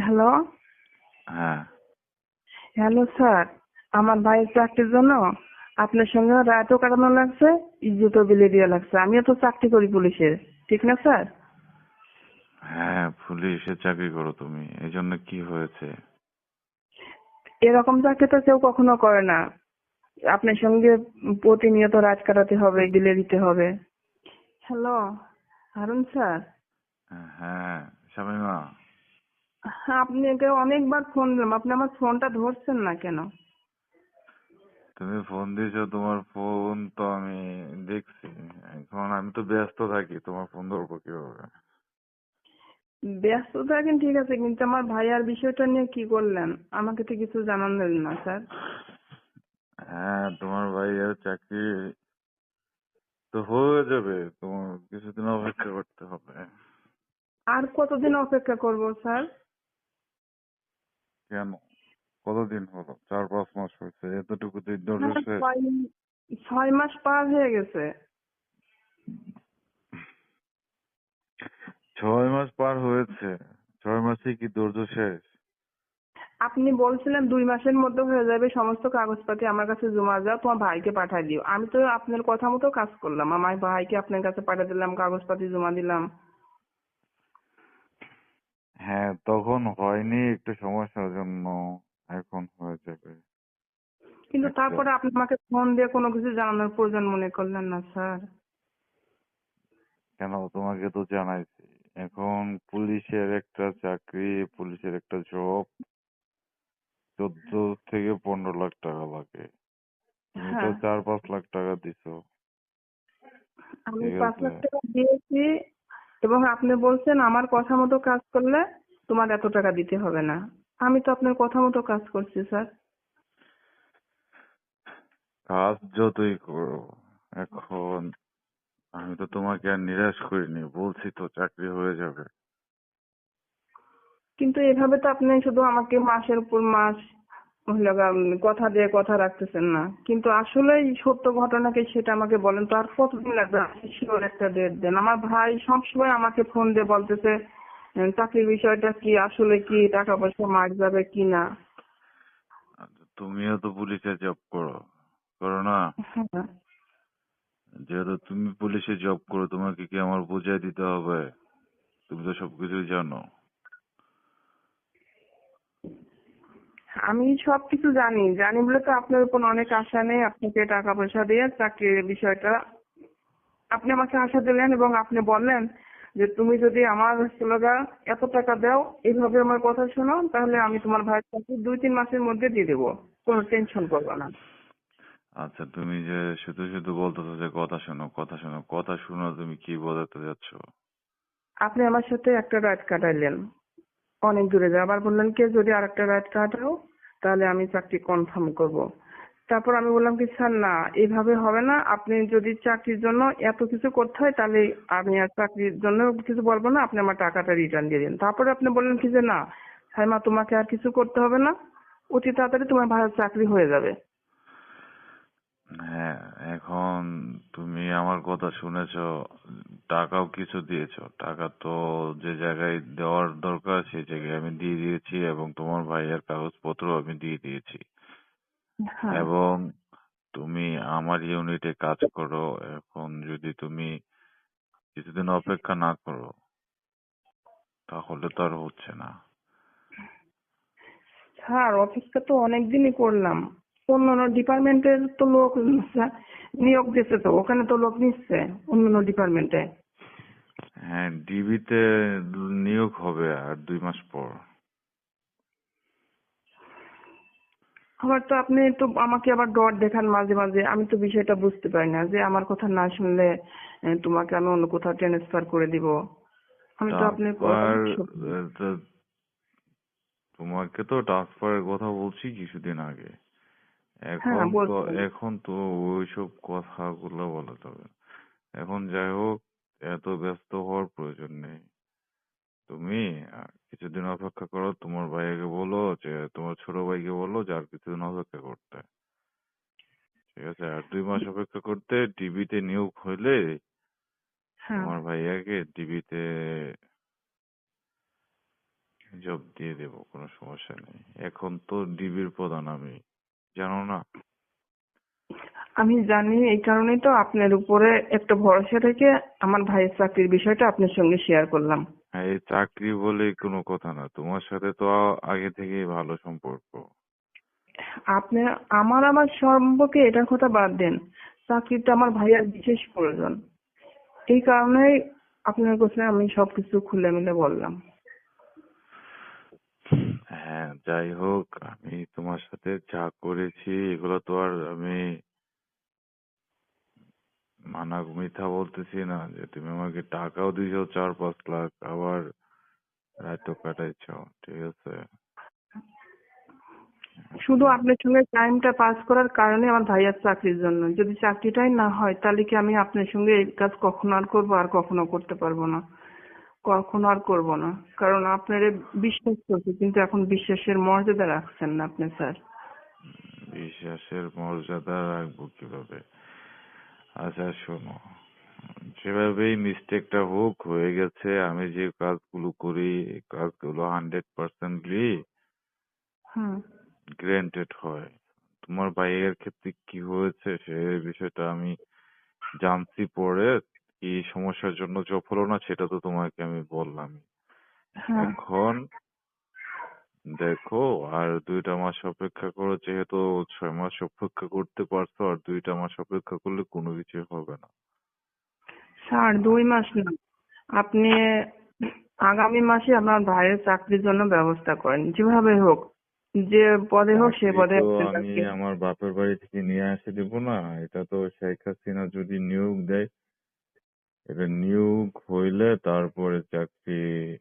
Hello হ্যাঁ। Hello sir আমার ভাইয়ের চাকরির জন্য আপনার সঙ্গে রাতও কাটানো লাগছে ইজ্জতও বিলে দেওয়া লাগছে। আমিও তো চাকরি করি পুলিশের। ঠিক না স্যার হ্যাঁ পুলিশে চাকরি করো তুমি। এই জন্য কি হয়েছে? এরকম চাকরি তো কেউ কখনো করে না। আপনার সঙ্গে প্রতিনিয়ত রাত কাটাতে হবে বিলে দিতে হবে। হ্যালো হারুন স্যার হ্যাঁ শামিমা। আপনাকে অনেকবার ফোন দিলাম। আপনি আমার ফোনটা ধরছেন না কেন? তুমি ফোন দিয়েছ তোমার ফোন তো আমি দেখছি। এখন আমি তো ব্যস্ত থাকি তোমার ফোন ধরবো কীভাবে? ব্যস্ত থাকেন ঠিক আছে কিন্তু আমার ভাইয়ার বিষয়টা নিয়ে কি করলেন? আমাকে তো কিছু জানান জানালেন না স্যার। হ্যাঁ তোমার ভাইয়ের চাকরি তো হয়ে যাবে তোমার কিছুদিন অপেক্ষা করতে হবে। আর কতদিন অপেক্ষা করব স্যার? কেন? কতদিন হলো? চার পাঁচ মাস হয়েছে এতটুকু তো ধৈর্য হ্যাঁ, শেষ ছয়- মাস পার হয়ে গেছে। ছয় মাস পার হয়েছে ছয় মাসে কি ধৈর্য শেষ? আপনি বলছিলেন দুই মাসের মধ্যে হয়ে যাবে সমস্ত কাগজপাতি আমার কাছে জমা যাও তোমার ভাইকে পাঠিয়ে দিও। আমি তো আপনার কথা মতো কাজ করলাম আমার ভাইকে আপনার কাছে পাঠিয়ে দিলাম কাগজপাতি জমা দিলাম। হ্যাঁ তখন হয়নি একটু সমস্যার জন্য এখন হয়ে যাবে কিন্তু আচ্ছা। তারপরে আপনি আমাকে ফোন দিয়ে কোনো কিছু জানানোর প্রয়োজন মনে করলেন না স্যার কেন? তোমাকে তো জানাইছি। এখন পুলিশের একটা চাকরি পুলিশের একটা জব চোদ্দ থেকে পনেরো লাখ টাকা লাগে। তুমি তো হ্যাঁ। চার পাঁচ লাখ টাকা দিছো। আমি পাঁচ লাখ টাকা দিয়েছি এবং আপনি বলছেন আমার কথা মতো কাজ করলে তোমার এত টাকা দিতে হবে না। আমি তো আপনার কথা মতো কাজ করছি স্যার কাজ যতই করো এখন আমি তো তোমাকে আর নিরাশ করিনি বলছি তো চাকরি হয়ে যাবে। কিন্তু এভাবে তো আপনি শুধু আমাকে মাসের উপর মাস হলো কথা দিয়ে কথা রাখতেছেন না। কিন্তু আসলে সত্য ঘটনাকে সেটা আমাকে বলেন তো আর কতদিন লাগবে? শিওর একটা ডেট দেন। আমার ভাই সবসময় আমাকে ফোন দিয়ে বলতেছে চাকরির বিষয়টা কি? আসলে কি টাকা পয়সা মার যাবে কি না? আচ্ছা, তুমিও তো পুলিশে জব করো। করো না। হ্যাঁ যেহেতু তুমি পুলিশে জব করো তোমাকে কি আমার বুঝাই দিতে হবে? তুমি তো সবকিছুই জানো। আমি সবকিছু জানি। জানি বলে তো আপনার উপর অনেক আশা নেই। আপনাকে টাকা পয়সা দিয়ে চাকরির বিষয়টা আপনি আমাকে আশা দিলেন এবং আপনি বললেন যে তুমি যদি আমার ছেলেরা এত টাকা দাও এইভাবে আমার কথা শোনো তাহলে আমি তোমার ভাইয়ের চাকরি দুই তিন মাসের মধ্যে দিয়ে দেবো। কোনো টেনশন করবে না। আচ্ছা তুমি যে শুধু শুধু বলতেছো যে কথা শোনো কথা শোনো, কথা শুনো, তুমি কি বোঝাতে যাচ্ছ আপনি আমার সাথে একটা রাত কাটাইলেন অনেক দূরে যায়। আবার বললেন কে, যদি আর একটা রাত কাটাও তাহলে আমি চাকরি কনফার্ম করব। তারপর আমি বললাম কি, স্যার, না এইভাবে হবে না। আপনি যদি চাকরির জন্য এত কিছু করতে হয়, তাহলে আমি আর চাকরির জন্য কিছু বলব না। আপনি আমার টাকাটা রিটার্ন দিয়ে দিন। তারপরে আপনি বললেন কি যে, না মা, তোমাকে আর কিছু করতে হবে না। অতি তাড়াতাড়ি তোমার ভালো চাকরি হয়ে যাবে। হ্যাঁ এখন তুমি আমার কথা শুনেছো টাকাও কিছু দিয়েছ। টাকা তো যে জায়গায় দেওয়ার দরকার সেই জায়গায় আমি দিয়ে দিয়েছি এবং তোমার ভাইয়ের কাগজপত্র আমি দিয়ে দিয়েছি। হ্যাঁ। এবং তুমি আমার ইউনিটে কাজ করো এখন যদি তুমি কিছুদিন অপেক্ষা না করো তাহলে তো আর হচ্ছে না। স্যার অপেক্ষা তো অনেকদিনই করলাম। অন্যান্য ডিপার্টমেন্টের তো লোক নিয়োগ দিচ্ছে তো ওখানে তো লোক নিচ্ছে অন্যান্য ডিপার্টমেন্টে হ্যাঁ ডিবিতে নিয়োগ হবে আর দুই মাস পর। আবার তো আপনি তো আমাকে আবার ডট দেখান মাঝে মাঝে আমি তো বিষয়টা বুঝতে পারি না যে আমার কথা না শুনলে তোমাকে আমি অন্য কোথাও ট্রান্সফার করে দিব। আমি তো শুন- তোমাকে তো ট্রান্সফারের কথা বলছি কিছুদিন আগে। এখন হ্যাঁ, তো এখন তো ওইসব কথাগুলো বলা যাবে না। এখন যাই হোক এত ব্যস্ত হওয়ার প্রয়োজন নেই। তুমি কিছুদিন অপেক্ষা করো তোমার ভাইকে বলো যে তোমার ছোট ভাইকে বলো যে আর কিছুদিন অপেক্ষা করতে। ঠিক আছে? আর দুই মাস অপেক্ষা করতে ডিবিতে নিয়োগ হইলে তোমার আমার ভাইয়াকে ডিবিতে জব দিয়ে দেবো কোনো সমস্যা নেই। এখন তো ডিবির প্রধান আমি। জানো না? আমি জানি এই কারণেই তো আপনার উপরে একটা ভরসা রেখে আমার ভাইয়ের চাকরির বিষয়টা আপনার সঙ্গে শেয়ার করলাম। হ্যাঁ এই চাকরি বলে কোনো কথা না। তোমার সাথে তো আগে থেকেই ভালো সম্পর্ক। আপনি আমার আমার সম্পর্কে এটার কথা বাদ দেন। চাকরিটা আমার ভাইয়ার বিশেষ প্রয়োজন। এই কারণেই আপনার কাছে আমি সবকিছু খুলে মিলে বললাম। যাই হোক, আমি তোমার সাথে যা করেছি, এগুলো তো আর আমি মানা মিথ্যা বলতেছি না যে তুমি আমাকে টাকাও দিয়েছ চার পাঁচ লাখ, আবার রাতও কাটাইছো, ঠিক আছে? শুধু আপনার সঙ্গে টাইমটা পাস করার কারণে আমার ভাইয়ার চাকরির জন্য। যদি চাকরিটাই না হয়, তাহলে কি আমি আপনার সঙ্গে এই কাজ কখনো আর করব আর কখনো করতে পারব না? কখনো আর করব না। কারণ আপনার বিশ্বাস করছি কিন্তু এখন বিশ্বাসের মর্যাদা রাখছেন না আপনি স্যার। বিশ্বাসের মর্যাদা রাখব কীভাবে? আচ্ছা শোনো। যেভাবেই মিস্টেকটা হোক হয়ে গেছে আমি যে কাজগুলো করি কাজগুলো হান্ড্রেড পার্সেন্টলি হুম। গ্র্যান্টেড হয়। তোমার ভাইয়ের ক্ষেত্রে কি হয়েছে সে বিষয়টা আমি জানছি পরে। কি সমস্যার জন্য জব হলো না সেটা তো তোমাকে আমি বললাম হ্যাঁ। এখন দেখো আর দুইটা মাস অপেক্ষা করো যেহেতু ছয় মাস অপেক্ষা করতে পারছ আর দুইটা মাস অপেক্ষা করলে কোনো কিছু হবে না। স্যার দুই মাস না। আপনি আগামী মাসে আমার ভাইয়ের চাকরির জন্য ব্যবস্থা করেন যেভাবে হোক যে পদে হোক সে পদে আমি আমার বাপের বাড়ি থেকে নিয়ে এসে দেবো না এটা তো শেখ হাসিনা যদি নিয়োগ দেয় এটা নিয়োগ হইলে তারপরে চাকরি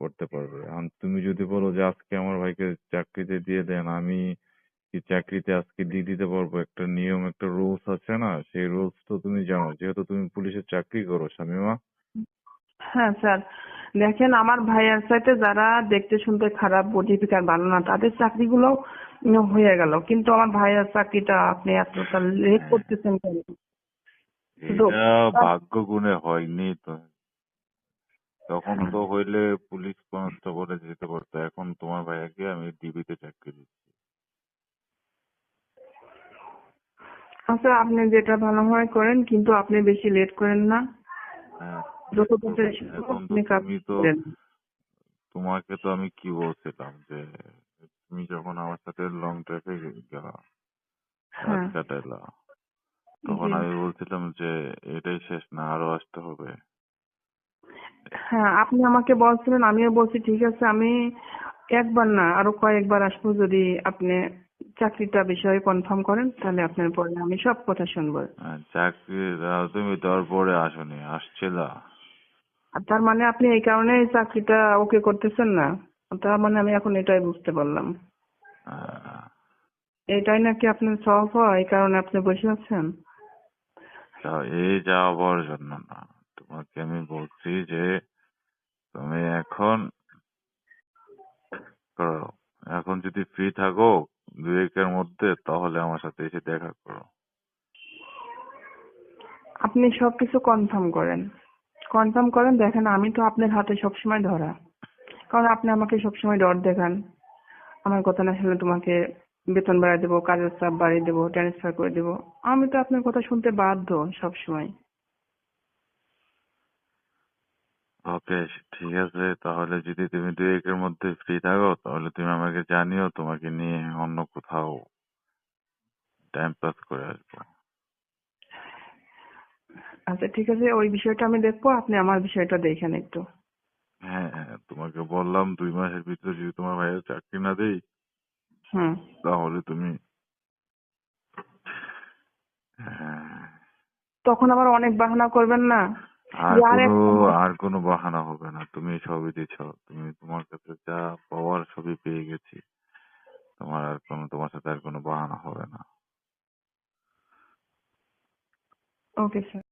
করতে পারবে। এখন তুমি যদি বলো যে আজকে আমার ভাইকে চাকরিতে দিয়ে দেন আমি কি চাকরিতে আজকে দিয়ে দিতে পারব? একটা নিয়ম একটা রুলস আছে না? সেই রুলস তো তুমি জানো। যেহেতু তুমি পুলিশের চাকরি করো শামিমা। হ্যাঁ স্যার। দেখেন আমার ভাইয়ার সাথে যারা দেখতে শুনতে খারাপ বডিফিকার ভালো না তাদের চাকরিগুলো হয়ে গেল। কিন্তু আমার ভাইয়ার চাকরিটা আপনি এতটা লেট করতেছেন কেন? এটা ভাগ্য গুণে হয়নি তো। তখন তো হইলে পুলিশ কনস্টেবলে যেতে পারতো। এখন তোমার ভাইয়াকে আমি ডিবিতে চাকরি দিচ্ছি। আচ্ছা আপনি যেটা ভালো হয় করেন কিন্তু আপনি বেশি লেট করেন না। হ্যাঁ তুমি তো তোমাকে তো আমি কি বলছিলাম যে তুমি যখন আমার সাথে লং ড্রাইভে গেলা হ্যাঁ। কাটাইলা তখন আমি বলছিলাম যে এটাই শেষ না আরও আসতে হবে। হ্যাঁ আপনি আমাকে বলছিলেন আমিও বলছি ঠিক আছে আমি একবার না আরও কয়েকবার আসব যদি আপনি চাকরিটা বিষয়ে কনফার্ম করেন তাহলে আপনার পরে আমি সব কথা শুনব। চাকরি তুমি তারপরে আসনি আসছিলা তার মানে আপনি এই কারণে চাকরিটা ওকে করতেছেন না? তার মানে আমি এখন এটাই বুঝতে পারলাম। আহ, এটাই নাকি আপনার সব হয় এই কারণে আপনি বসে আছেন? এই যাওয়ার জন্য না তোমাকে আমি বলছি যে তুমি এখন করো, এখন যদি ফ্রি থাকো দুই একের মধ্যে, তাহলে আমার সাথে এসে দেখা করো। আপনি সবকিছু কনফার্ম করেন। কনফার্ম করেন, দেখেন আমি তো আপনার হাতে সবসময় ধরা। কারণ আপনি আমাকে সবসময় ডর দেখান। আমার কথা না শুনলে তোমাকে বেতন বাড়িয়ে দেবো কাজের চাপ বাড়িয়ে দেবো ট্রান্সফার করে দেবো। আমি তো আপনার কথা শুনতে বাধ্য সবসময়। ওকে ঠিক আছে। তাহলে যদি তুমি দুই একের মধ্যে ফ্রি থাকো তাহলে তুমি আমাকে জানিও তোমাকে নিয়ে অন্য কোথাও টাইম পাস করে আসব। আচ্ছা ঠিক আছে। ওই বিষয়টা আমি দেখব আপনি আমার বিষয়টা দেখেন একটু। হ্যাঁ হ্যাঁ তোমাকে বললাম দুই মাসের ভিতরে যদি তোমার ভাইয়ের চাকরি না দেই তাহলে তুমি হ্যাঁ। তখন আবার অনেক বাহানা করবেন না? আর কোনো আর কোনো বাহানা হবে না। তুমি সবই দিছ। তুমি তোমার কাছে যা পাওয়ার সবই পেয়ে গেছি। তোমার আর কোনো তোমার সাথে আর কোনো বাহানা হবে না। Okay sir